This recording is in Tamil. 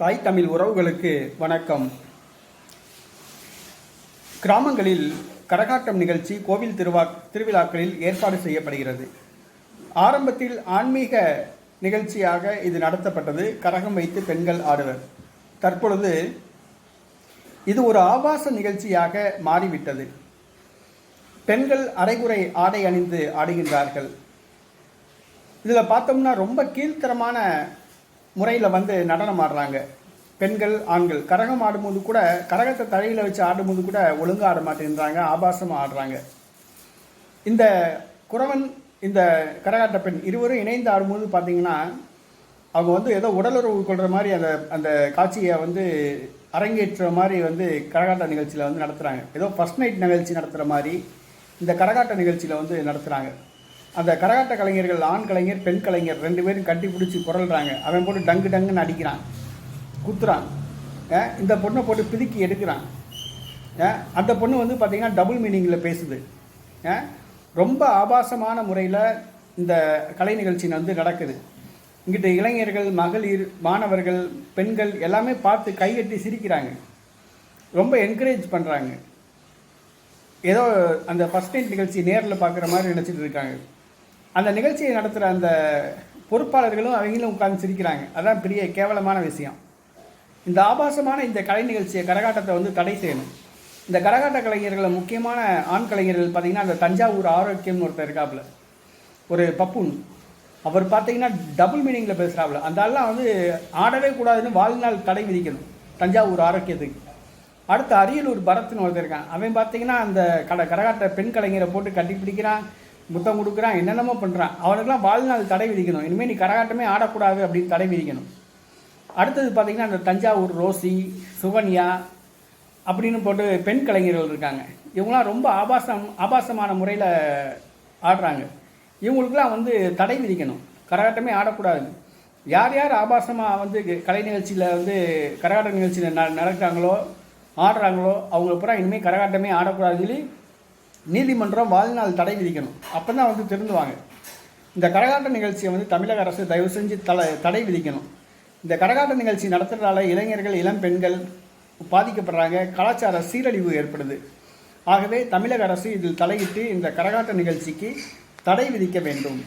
தாய் தமிழ் உறவுகளுக்கு வணக்கம். கிராமங்களில் கரகாட்டம் நிகழ்ச்சி கோவில் திருவா திருவிழாக்களில் ஏற்பாடு செய்யப்படுகிறது. ஆரம்பத்தில் ஆன்மீக நிகழ்ச்சியாக இது நடத்தப்பட்டது. கரகம் வைத்து பெண்கள் ஆடுவர். தற்பொழுது இது ஒரு ஆபாச நிகழ்ச்சியாக மாறிவிட்டது. பெண்கள் அரைகுறை ஆடை அணிந்து ஆடுகின்றார்கள். இதில் பார்த்தோம்னா ரொம்ப கீழ்த்தரமான முறையில் வந்து நடனம் ஆடுறாங்க. பெண்கள் ஆண்கள். கரகம் ஆடும்போது கூட கரகத்தை தலையில் வச்சு ஆடும்போது கூட ஒழுங்காக ஆட மாட்டேங்கிறாங்க ஆபாசமாக ஆடுறாங்க. இந்த குறவன் இந்த கரகாட்ட பெண் இருவரும் இணைந்து ஆடும்போது பார்த்தீங்கன்னா அவங்க வந்து ஏதோ உடலுறவு கொள்கிற மாதிரி அந்த அந்த காட்சியை வந்து அரங்கேற்ற மாதிரி வந்து கரகாட்ட நிகழ்ச்சியில் வந்து நடத்துகிறாங்க ஏதோ ஃபஸ்ட் நைட் நிகழ்ச்சி நடத்துகிற மாதிரி இந்த கரகாட்ட நிகழ்ச்சியில் வந்து நடத்துகிறாங்க அந்த கரகாட்ட கலைஞர்கள் ஆண் கலைஞர் பெண் கலைஞர் ரெண்டு பேரும் கட்டி பிடிச்சி புரள்றாங்க அவன் போட்டு டங்கு டங்குன்னு அடிக்கிறான். குத்துறான். இந்த பொண்ணை போட்டு பிதுக்கி எடுக்கிறான். அந்த பொண்ணு வந்து பார்த்தீங்கன்னா டபுள் மீனிங்கில் பேசுது. ரொம்ப ஆபாசமான முறையில் இந்த கலை நிகழ்ச்சி வந்து நடக்குது. இங்கிட்ட இளைஞர்கள் மகளிர் மாணவர்கள் பெண்கள் எல்லாமே பார்த்து கைகட்டி சிரிக்கிறாங்க. ரொம்ப என்கரேஜ் பண்ணுறாங்க ஏதோ அந்த ஃபஸ்ட் நைட் நிகழ்ச்சி நேரில் பார்க்குற மாதிரி நினச்சிட்டு இருக்காங்க. அந்த நிகழ்ச்சியை நடத்துகிற அந்த பொறுப்பாளர்களும் அவங்களும் உட்கார்ந்து சிரிக்கிறாங்க. அதான் பெரிய கேவலமான விஷயம். இந்த ஆபாசமான இந்த கலை நிகழ்ச்சியை கரகாட்டத்தை வந்து தடை செய்யணும். இந்த கரகாட்ட கலைஞர்களை முக்கியமான ஆண் கலைஞர்கள் பார்த்தீங்கன்னா அந்த தஞ்சாவூர் ஆரோக்கியம்னு ஒருத்தர் இருக்காப்புல. ஒரு பப்புன். அவர் பார்த்தீங்கன்னா டபுள் மீனிங்கில் பேசுகிறாப்புல அந்த ஆள்லாம் வந்து ஆடவே கூடாதுன்னு வாழ்நாள் தடை விதிக்கணும். தஞ்சாவூர் ஆரோக்கியத்துக்கு. அடுத்து அரியலூர் பரத்னு ஒருத்தர் இருக்கான். அவன் பார்த்தீங்கன்னா அந்த கட கரகாட்ட பெண் கலைஞரை போட்டு கட்டி பிடிக்கிறான். முத்தம் கொடுக்குறான் என்னென்னமோ பண்ணுறான் அவனுக்கெல்லாம் வாழ்நாள் தடை விதிக்கணும். இனிமேல் நீ கரகாட்டமே ஆடக்கூடாது அப்படின்னு தடை விதிக்கணும். அடுத்தது பார்த்திங்கன்னா அந்த தஞ்சாவூர் ரோசி சுகன்யா அப்படின்னு போட்டு பெண் கலைஞர்கள் இருக்காங்க. இவங்களாம் ரொம்ப ஆபாசம் ஆபாசமான முறையில் ஆடுறாங்க. இவங்களுக்குலாம் வந்து தடை விதிக்கணும். கரகாட்டமே ஆடக்கூடாது. யார் யார் ஆபாசமாக வந்து கலை நிகழ்ச்சியில் வந்து கரகாட்ட நிகழ்ச்சியில் ந நடக்கிறாங்களோ ஆடுறாங்களோ அவங்க பூரா இனிமேல் கரகாட்டமே ஆடக்கூடாதுன்னு சொல்லி நீதிமன்றம் வாழ்நாள் தடை விதிக்கணும். அப்போ தான் வந்து திருந்துவாங்க. இந்த கரகாட்ட நிகழ்ச்சியை வந்து தமிழக அரசு தயவு செஞ்சு தலை தடை விதிக்கணும். இந்த கரகாட்ட நிகழ்ச்சி நடத்துகிறதால இளைஞர்கள் இளம் பெண்கள் பாதிக்கப்படுறாங்க. கலாச்சார சீரழிவு ஏற்படுது. ஆகவே தமிழக அரசு இதில் தலையிட்டு இந்த கரகாட்ட நிகழ்ச்சிக்கு தடை விதிக்க வேண்டும்.